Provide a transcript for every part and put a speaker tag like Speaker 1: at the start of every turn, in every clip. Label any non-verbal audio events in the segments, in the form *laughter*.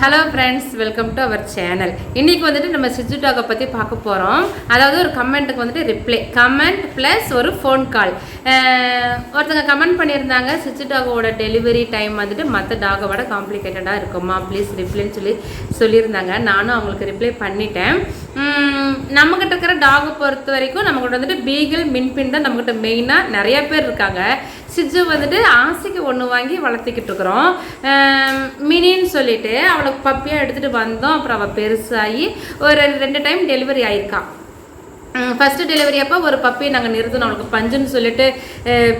Speaker 1: Hello friends welcome to our channel இன்றைக்கி வந்துட்டு நம்ம சிஜு டாகை பற்றி பார்க்க போகிறோம் அதாவது ஒரு கமெண்ட்டுக்கு வந்துட்டு ரிப்ளை கமெண்ட் ப்ளஸ் ஒரு ஃபோன் கால் ஒருத்தங்க கமெண்ட் பண்ணியிருந்தாங்க சிஜு டாகோட டெலிவரி டைம் வந்துட்டு மற்ற டாகை விட காம்ப்ளிகேட்டடாக இருக்குமா? ப்ளீஸ் ரிப்ளைன்னு சொல்லி சொல்லியிருந்தாங்க. நானும் அவங்களுக்கு ரிப்ளை பண்ணிட்டேன். நம்மக்கிட்ட இருக்கிற டாகை பொறுத்த வரைக்கும் நம்மக்கிட்ட வந்துட்டு பீகிள் மின்பின் தான் நம்மக்கிட்ட மெயினாக நிறைய பேர் இருக்காங்க. சிஜு வந்துட்டு ஆசைக்கு ஒன்று வாங்கி வளர்த்திக்கிட்டு இருக்கிறோம். மினின்னு சொல்லிட்டு அவளை பப்பியாக எடுத்துகிட்டு வந்தோம். அப்புறம் அவள் பெருசாகி ஒரு ரெண்டு டைம் டெலிவரி ஆயிருக்கா. ஃபஸ்ட்டு டெலிவரி அப்போ ஒரு பப்பியை நாங்கள் நிறுத்தினோம். அவளுக்கு பஞ்சுன்னு சொல்லிட்டு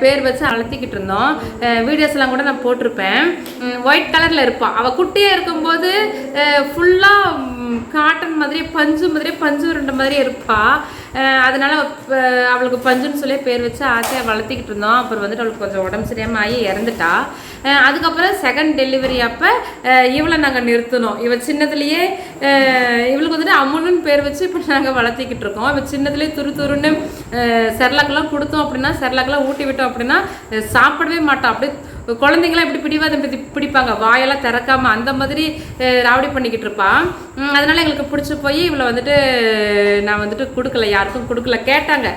Speaker 1: பேர் வச்சு அழுத்திக்கிட்டு இருந்தோம். வீடியோஸ்லாம் கூட நான் போட்டிருப்பேன். ஒயிட் கலரில் இருப்பாள் அவள் குட்டியாக இருக்கும்போது ஃபுல்லாக காட்டன் மாதிரியே பஞ்சு மாதிரியே பஞ்சு உருண்டை மாதிரியே இருப்பாள் அதனால் அவளுக்கு பஞ்சுன்னு சொல்லி பேர் வச்சு ஆசையாக வளர்த்திக்கிட்டு இருந்தோம். அப்புறம் வந்துட்டு அவளுக்கு கொஞ்சம் உடம்பு சரியாமல் ஆகி இறந்துட்டா. அதுக்கப்புறம் செகண்ட் டெலிவரி அப்போ இவளை நாங்கள் நிறுத்தினோம். இவள் சின்னதுலேயே இவளுக்கு வந்துட்டு அம்முன்னு பேர் வச்சு இப்போ நாங்கள் வளர்த்திக்கிட்டு இருக்கோம். இவள் சின்னதுலேயே துரு துருன்னு செர்லாக்கெல்லாம் கொடுத்தோம் அப்படின்னா செர்லாக்கெல்லாம் ஊட்டி விட்டோம் அப்படின்னா சாப்பிடவே மாட்டோம் அப்படியே குழந்தைங்களாம் இப்படி பிடிவாதம் பற்றி பிடிப்பாங்க? வாயெல்லாம் திறக்காம அந்த மாதிரி ராவடி பண்ணிக்கிட்டு இருப்பான் அதனால எங்களுக்கு பிடிச்சி போய் இவளை வந்துட்டு நான் வந்துட்டு கொடுக்கல யாருக்கும் கொடுக்கல. கேட்டாங்க.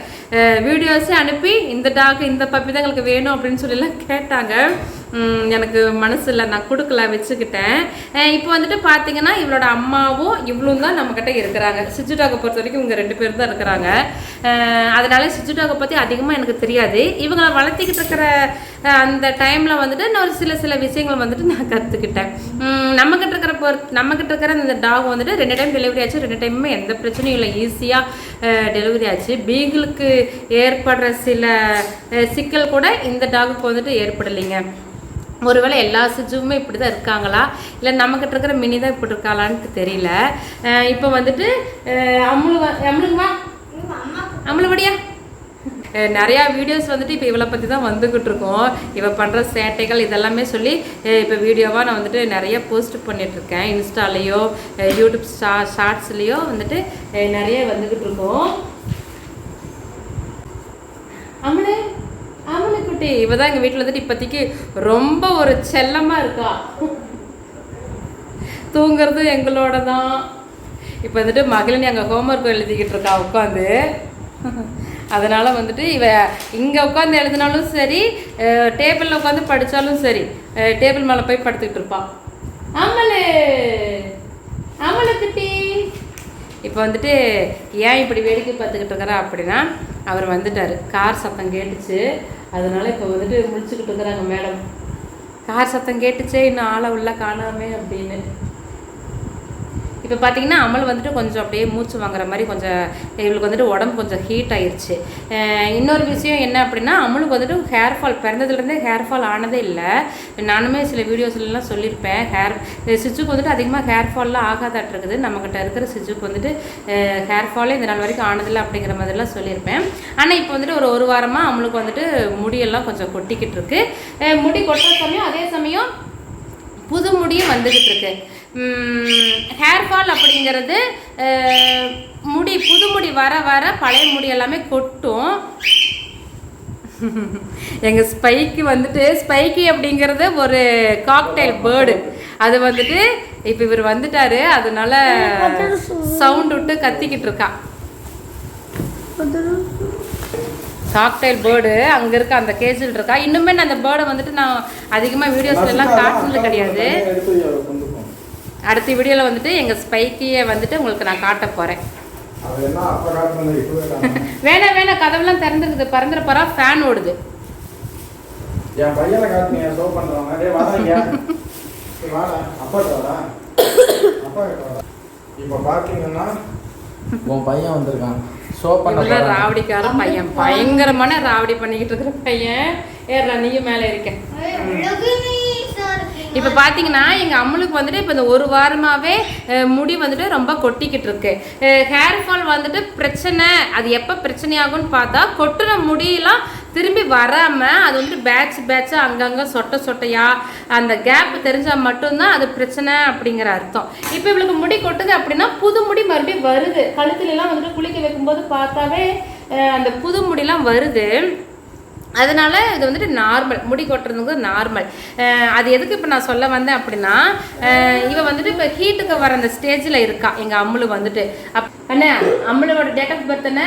Speaker 1: வீடியோஸே அனுப்பி இந்த டாக் இந்த பப்பி தான் எங்களுக்கு வேணும் அப்படின்னு சொல்லிலாம் கேட்டாங்க. எனக்கு மனசில் நான் கொடுக்கல வச்சுக்கிட்டேன். இப்போ வந்துட்டு பார்த்தீங்கன்னா இவளோட அம்மாவும் இவளும் தான் நம்மக்கிட்ட இருக்கிறாங்க. சிஜு டாகை பொறுத்த வரைக்கும் இவங்க ரெண்டு பேர் தான் இருக்கிறாங்க. அதனால சிஜு டாகை பற்றி அதிகமாக எனக்கு தெரியாது. இவங்களை வளர்த்திக்கிட்டு இருக்கிற அந்த டைமில் வந்துட்டு நான் ஒரு சில சில விஷயங்கள் வந்துட்டு நான் கற்றுக்கிட்டேன் நம்மக்கிட்ட இருக்கிற பொறு நம்மக்கிட்ட இருக்கிற அந்த டாக் வந்துட்டு ரெண்டு டைம் டெலிவரி ஆச்சு. ரெண்டு டைமுமே எந்த பிரச்சனையும் இல்லை. ஈஸியாக டெலிவரி ஆச்சு. பீகிளுக்கு ஏற்படுற சில சிக்கல் கூட இந்த டாகுக்கு வந்துட்டு ஏற்படலைங்க. ஒருவேளை எல்லா சிஜுவுமே இப்படி தான் இருக்காங்களா? இல்லை நம்மக்கிட்ட இருக்கிற மினி தான் இப்படி இருக்காளான்ட்டு தெரியல. இப்போ வந்துட்டு அஹ் அம்முலு அம்முழுபடியா நிறையா வீடியோஸ் வந்துட்டு இப்போ இவளை பற்றி தான் வந்துக்கிட்டு இருக்கோம். இவள் பண்ணுற சேட்டைகள் இதெல்லாமே சொல்லி இப்போ வீடியோவாக நான் வந்துட்டு நிறைய போஸ்ட் பண்ணிகிட்ருக்கேன் இன்ஸ்டாலேயோ யூடியூப் ஷா ஷார்ட்ஸ்லேயோ வந்துட்டு நிறைய வந்துக்கிட்டு இருக்கோம். அம்மனே அம்மனு குட்டி. இவ தான் எங்கள் வீட்டில் வந்துட்டு இப்போதைக்கு ரொம்ப ஒரு செல்லமாக இருக்கா. தூங்குறது எங்களோட தான் இப்போ வந்துட்டு மகளினி அங்கே ஹோம்ஒர்க் எழுதிக்கிட்டு இருக்கா உட்காந்து. அதனால் வந்துட்டு இவ இங்கே உட்காந்து எழுதினாலும் சரி டேபிளில் உட்காந்து படித்தாலும் சரி டேபிள் மேலே போய் படுத்துக்கிட்டு இருப்பான் அம்மலு அம்மலு குட்டி. இப்போ வந்துட்டு ஏன் இப்படி வேடிக்கை பார்த்துக்கிட்டு இருக்கிறா அப்படின்னா அவர் வந்துட்டார். கார் சத்தம் கேட்டுச்சு. அதனால இப்போ வந்துட்டு முடிச்சுக்கிட்டு இருக்கிறாங்க மேடம். கார் சத்தம் கேட்டுச்சே இன்னும் ஆளை உள்ள காணாமே அப்படின்னு. இப்போ பார்த்தீங்கன்னா அமல் வந்துட்டு கொஞ்சம் அப்படியே மூச்சு வாங்குற மாதிரி கொஞ்சம் இவளுக்கு வந்துட்டு உடம்பு கொஞ்சம் ஹீட் ஆயிடுச்சு இன்னொரு விஷயம் என்ன அப்படின்னா அமலுக்கு வந்துட்டு ஹேர் ஃபால் பிறந்ததுலேருந்தே ஹேர் ஃபால் ஆனதே இல்லை. நானுமே சில வீடியோஸ்லாம் சொல்லியிருப்பேன். ஹேர் சிஜுக்கு வந்துட்டு அதிகமாக ஹேர் ஃபால்லாம் ஆகாதாட்டு இருக்குது. நம்மக்கிட்ட இருக்கிற சிஜுக்கு வந்துட்டு ஹேர் ஃபாலே இந்த நாள் வரைக்கும் ஆனதில்லை அப்படிங்கிற மாதிரிலாம் சொல்லியிருப்பேன். ஆனால் இப்போ வந்துட்டு ஒரு ஒரு வாரமாக அமலுக்கு வந்துட்டு முடியெல்லாம் கொஞ்சம் கொட்டிக்கிட்டு இருக்கு. முடி கொட்டுற சமயம் அதே சமயம் புது முடியும் வந்துக்கிட்டு இருக்கு ஹேர் ஃபால் அப்படிங்கிறது முடி புது முடி வர வர பழைய முடி எல்லாமே கொட்டும். எங்கள் ஸ்பைக்கு வந்துட்டு ஸ்பைக்கி அப்படிங்கிறது ஒரு காக்டைல் பேர்டு அது வந்துட்டு இப்போ இவர் வந்துட்டாரு அதனால சவுண்ட் விட்டு கத்திக்கிட்டு இருக்கா காக்டைல் பேர்டு அங்கே இருக்க அந்த கேஜில் இருக்கா? இன்னுமே நான் அந்த பேர்டை வந்துட்டு நான் அதிகமாக வீடியோஸ்ல எல்லாம் காட்டுனது கிடையாது. அடுத்த வீடியோவில் வந்துட்டு எங்கள் ஸ்பைக்கியை வந்துட்டு உங்களுக்கு நான் காட்ட போகிறேன். வேணாம் வேணாம் கதவுலாம் திறந்துருக்குது. பறந்துற போகிறா ஃபேன் ஓடுது.
Speaker 2: என் பையனை ஷோ *laughs* டேய் வாடா. அப்பா கிட்ட வாடா. அப்பா கிட்ட வாடா. இப்ப பாத்தீங்கன்னா உன் பையன் வந்திருக்கான். ஷோ பண்ண.
Speaker 1: ராவடிக்கார பையன். பயங்கரமான ராவடி பண்ணிக்கிட்டு இருக்கிற பையன். ஏறா நீயும் மேலே இருக்க இப்போ பார்த்தீங்கன்னா எங்கள் அம்மளுக்கு வந்துட்டு இப்போ இந்த ஒரு வாரமாகவே முடி வந்துட்டு ரொம்ப கொட்டிக்கிட்டு இருக்கு. ஹேர் ஃபால் வந்துட்டு பிரச்சனை. அது எப்போ பிரச்சனையாகும்னு பார்த்தா கொட்டுன முடியெல்லாம் திரும்பி வராமல் அது வந்துட்டு பேட்ச் பேட்சாக அங்கங்கே சொட்டை சொட்டையா அந்த கேப் தெரிஞ்சால் மட்டும்தான் அது பிரச்சனை அப்படிங்கிற அர்த்தம். இப்போ இவளுக்கு முடி கொட்டுது அப்படின்னா புது முடி மறுபடியும் வருது. கழுத்துலலாம் வந்துட்டு குளிக்க வைக்கும்போது பார்த்தாவே அந்த புது முடியெல்லாம் வருது. அதனால இது வந்துட்டு நார்மல் முடி கொட்டுறதுங்கிறது நார்மல் அது எதுக்கு இப்போ நான் சொல்ல வந்தேன் அப்படின்னா இவன் வந்துட்டு இப்போ ஹீட்டுக்கு வர அந்த ஸ்டேஜில் இருக்கா. எங்கள் அம்முளு வந்துட்டு. அப் அண்ணே அம்முளோட டேட் ஆஃப் பர்த் என்ன?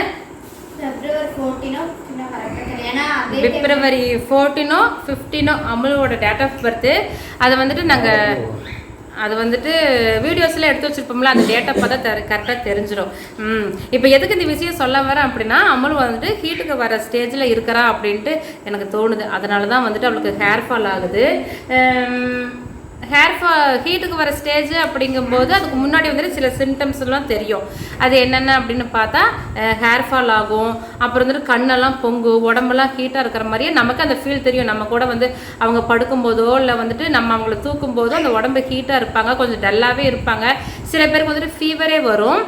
Speaker 3: பிப்ரவரி ஃபோர்டீனோ ஏன்னா
Speaker 1: பிப்ரவரி ஃபோர்டீனோ ஃபிஃப்டீனோ அமுலோட டேட் ஆஃப் பர்த்து அதை வந்துட்டு நாங்கள் அது வந்துட்டு வீடியோஸில் எடுத்து வச்சுருப்போம்ல அந்த டேட்டா பார்த்தா தெ கரெக்டாக தெரிஞ்சிடும் ம். இப்போ எதுக்கு இந்த விஷயம் சொல்ல வரேன் அப்படின்னா அமல் வந்துட்டு ஹீட்டுக்கு வர ஸ்டேஜில் இருக்கிறா அப்படின்ட்டு எனக்கு தோணுது. அதனால தான் வந்துட்டு அவளுக்கு ஹேர் ஃபால் ஆகுது. ஹேர் ஃபா ஹீட்டுக்கு வர ஸ்டேஜ் அப்படிங்கும்போது அதுக்கு முன்னாடி வந்துட்டு சில சிம்டம்ஸ் எல்லாம் தெரியும். அது என்னென்ன அப்படின்னு பார்த்தா ஹேர் ஃபால் ஆகும். அப்புறம் வந்துட்டு கண்ணெல்லாம் பொங்கும். உடம்பெல்லாம் ஹீட்டாக இருக்கிற மாதிரியே நமக்கு அந்த ஃபீல் தெரியும். நம்ம கூட வந்து அவங்க படுக்கும்போதோ இல்லை வந்துட்டு நம்ம அவங்கள தூக்கும் போதோ அந்த உடம்பு ஹீட்டாக இருப்பாங்க. கொஞ்சம் டல்லாகவே இருப்பாங்க. சில பேருக்கு வந்துட்டு ஃபீவரே வரும்.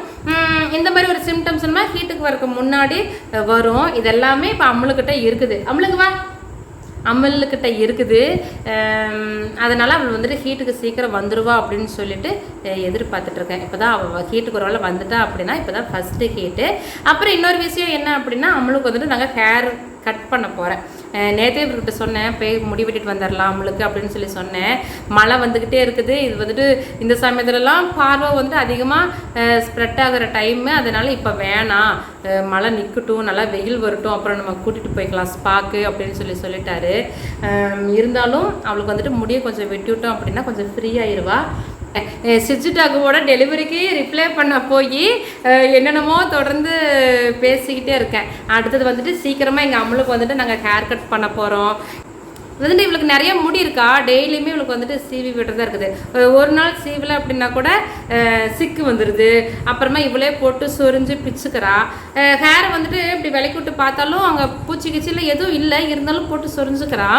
Speaker 1: இந்த மாதிரி ஒரு சிம்டம்ஸ் ஹீட்டுக்கு வரக்கு முன்னாடி வரும். இதெல்லாமே இப்போ அம்மளுக்கிட்ட இருக்குது. அம்மளுக்கு வா. அமல்கிட்ட இருக்குது. அதனால் அவள் வந்துட்டு ஹீட்டுக்கு சீக்கிரம் வந்துடுவா அப்படின்னு சொல்லிட்டு எதிர்பார்த்துட்ருக்கேன் இப்போ தான் அவள் ஹீட்டுக்கு ஒரு வேளை வந்துட்டா அப்படின்னா இப்போ தான் ஃபஸ்ட்டு ஹீட்டு அப்புறம் இன்னொரு விஷயம் என்ன அப்படின்னா அமலுக்கு வந்துட்டு நாங்கள் ஹேர் கட் பண்ண போகிறேன் நேற்றே இவர்கிட்ட சொன்னேன் போய் முடி வெட்டிட்டு வந்துடலாம் அவங்களுக்கு அப்படின்னு சொல்லி சொன்னேன். மழை வந்துக்கிட்டே இருக்குது. இது வந்துட்டு இந்த சமயத்துலலாம் பார்வை வந்து அதிகமாக ஸ்ப்ரெட் ஆகிற டைமு அதனால் இப்போ வேணாம். மழை நிற்கட்டும் நல்லா வெயில் வரட்டும் அப்புறம் நம்ம கூட்டிகிட்டு போய்க்கலாம் ஸ்பாக்கு அப்படின்னு சொல்லி சொல்லிட்டாரு. இருந்தாலும் அவளுக்கு வந்துட்டு முடியை கொஞ்சம் வெட்டி விட்டோம் அப்படின்னா கொஞ்சம் ஃப்ரீ ஆயிடுவா சுவிட்ச் டாகுவோட டெலிவரிக்கு ரிப்ளை பண்ண போய் என்னென்னமோ தொடர்ந்து பேசிக்கிட்டே இருக்கேன். அடுத்தது வந்துட்டு சீக்கிரமாக எங்கள் அம்மளுக்கு வந்துட்டு நாங்கள் ஹேர் கட் பண்ண போகிறோம் வந்துட்டு இவளுக்கு நிறைய முடி இருக்கா? டெய்லியுமே இவளுக்கு வந்துட்டு சீவி விடுறதா இருக்குது. ஒரு நாள் சீவலை அப்படின்னா கூட சிக்கு வந்துடுது அப்புறமா இவளே போட்டு சொரிஞ்சு பிச்சுக்கிறா. ஹேரை வந்துட்டு இப்படி விலைக்கு விட்டு பார்த்தாலும் அங்கே பூச்சி கிச்சியில் எதுவும் இல்லை. இருந்தாலும் போட்டு சொரிஞ்சுக்கிறா.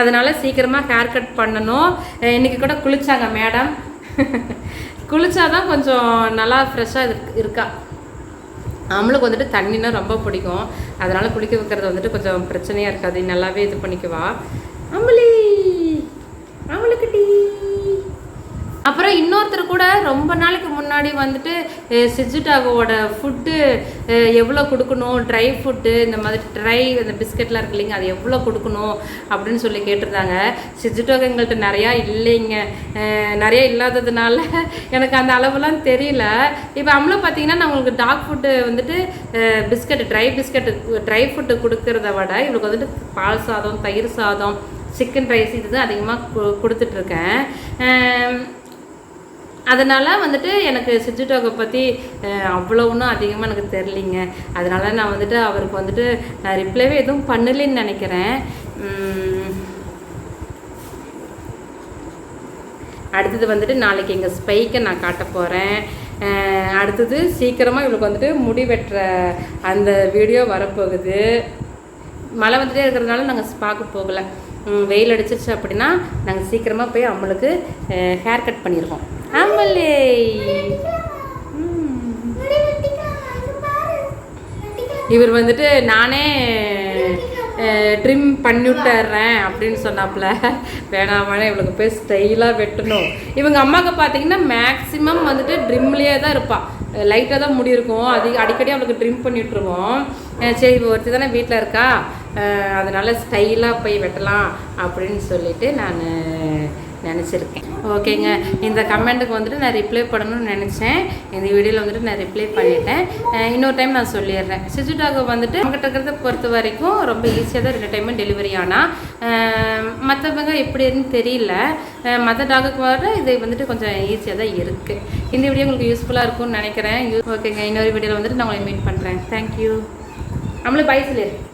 Speaker 1: அதனால் சீக்கிரமாக ஹேர் கட் பண்ணணும். இன்றைக்கி இன்னைக்கு கூட குளிச்சாங்க மேடம் *laughs* குளித்தாதான் கொஞ்சம் நல்லா ஃப்ரெஷ்ஷாக இருக்கா. அவளுக்கு வந்துட்டு தண்ணினா ரொம்ப பிடிக்கும். அதனால் குளிக்க வைக்கிறது வந்துட்டு கொஞ்சம் பிரச்சனையாக இருக்காது. நல்லாவே இது பண்ணிக்குவா அம்பளி அவளுக்கு டீ அப்புறம் இன்னொருத்தர் கூட ரொம்ப நாளைக்கு முன்னாடி வந்துட்டு சிஜுட்டாகோட ஃபுட்டு எவ்வளோ கொடுக்கணும்? ட்ரை ஃபுட்டு இந்த மாதிரி ட்ரை இந்த பிஸ்கெட்லாம் இருக்கு இல்லைங்க அது எவ்வளோ கொடுக்கணும்? அப்படின்னு சொல்லி கேட்டிருந்தாங்க. சிஜிடாகோ எங்கள்கிட்ட நிறையா இல்லைங்க. நிறையா நிறைய இல்லாததுனால எனக்கு அந்த அளவுலாம் தெரியல. இப்போ அம்மளும் பார்த்தீங்கன்னா நான் உங்களுக்கு டாக் ஃபுட்டு வந்துட்டு biscuit try biscuit try food கொடுக்கறத விட இவளுக்கு வந்துட்டு பால் சாதம் தயிர் சாதம் சிக்கன் ரைஸ் இதுதான் அதிகமாக கொடுத்துட்ருக்கேன் அதனால் வந்துட்டு எனக்கு சிஜுட்டோகை பற்றி அவ்வளோ ஒன்றும் அதிகமாக எனக்கு தெரிலிங்க அதனால் நான் வந்துட்டு அவருக்கு வந்துட்டு நான் ரிப்ளைவே எதுவும் பண்ணலைன்னு நினைக்கிறேன். அடுத்தது வந்துட்டு நாளைக்கு எங்கள் ஸ்பைக்கை நான் காட்ட போகிறேன் அடுத்தது சீக்கிரமாக இவளுக்கு வந்துட்டு முடி வெட்டுற அந்த வீடியோ வரப்போகுது. மழை வந்துட்டே இருக்கிறதுனால நாங்கள் ஸ்பாக்கு போகலை. வெயில் அடிச்சிருச்சு அப்படின்னா நாங்கள் சீக்கிரமாக போய் அவங்களுக்கு ஹேர் கட் பண்ணியிருக்கோம் அம்மலே இவர் வந்துட்டு நானே ட்ரிம் பண்ணி விட்டுறேன் அப்படின்னு சொன்னாப்புல. வேணாம் இவளுக்கு போய் ஸ்டைலாக வெட்டணும். இவங்க அம்மாவுக்கு பார்த்தீங்கன்னா மேக்ஸிமம் வந்துட்டு ட்ரிம்லேயே தான் இருப்பாள் லைட்டாக தான் முடி இருக்கும். அது அடிக்கடி அவளுக்கு ட்ரிம் பண்ணிகிட்ருவோம் சரி இப்போ ஒருத்தி தானே வீட்டில் இருக்கா. அதனால் ஸ்டைலாக போய் வெட்டலாம் அப்படின்னு சொல்லிட்டு நான் நினச்சிருக்கேன். ஓகேங்க. இந்த கமெண்ட்டுக்கு வந்துட்டு நான் ரிப்ளை பண்ணணும்னு நினச்சேன். இந்த வீடியோவில் வந்துட்டு நான் ரிப்ளை பண்ணிட்டேன். இன்னொரு டைம் நான் சொல்லிடுறேன். சிஜுடாக வந்துட்டு நம்மகிட்ட இருக்கிறத பொறுத்த வரைக்கும் ரொம்ப ஈஸியாக தான் ரெண்டு டைமும் டெலிவரி ஆனால் மற்றவங்க எப்படின்னு தெரியல. மற்ற டாகுக்கு வர இது வந்துட்டு கொஞ்சம் ஈஸியாக தான் இருக்குது இந்த வீடியோ உங்களுக்கு யூஸ்ஃபுல்லாக இருக்கும்னு நினைக்கிறேன். ஓகேங்க. இன்னொரு வீடியோவில் வந்துட்டு நான் உங்களை மீட் பண்ணுறேன் தேங்க்யூ நம்மளும் பை சொல்லிடு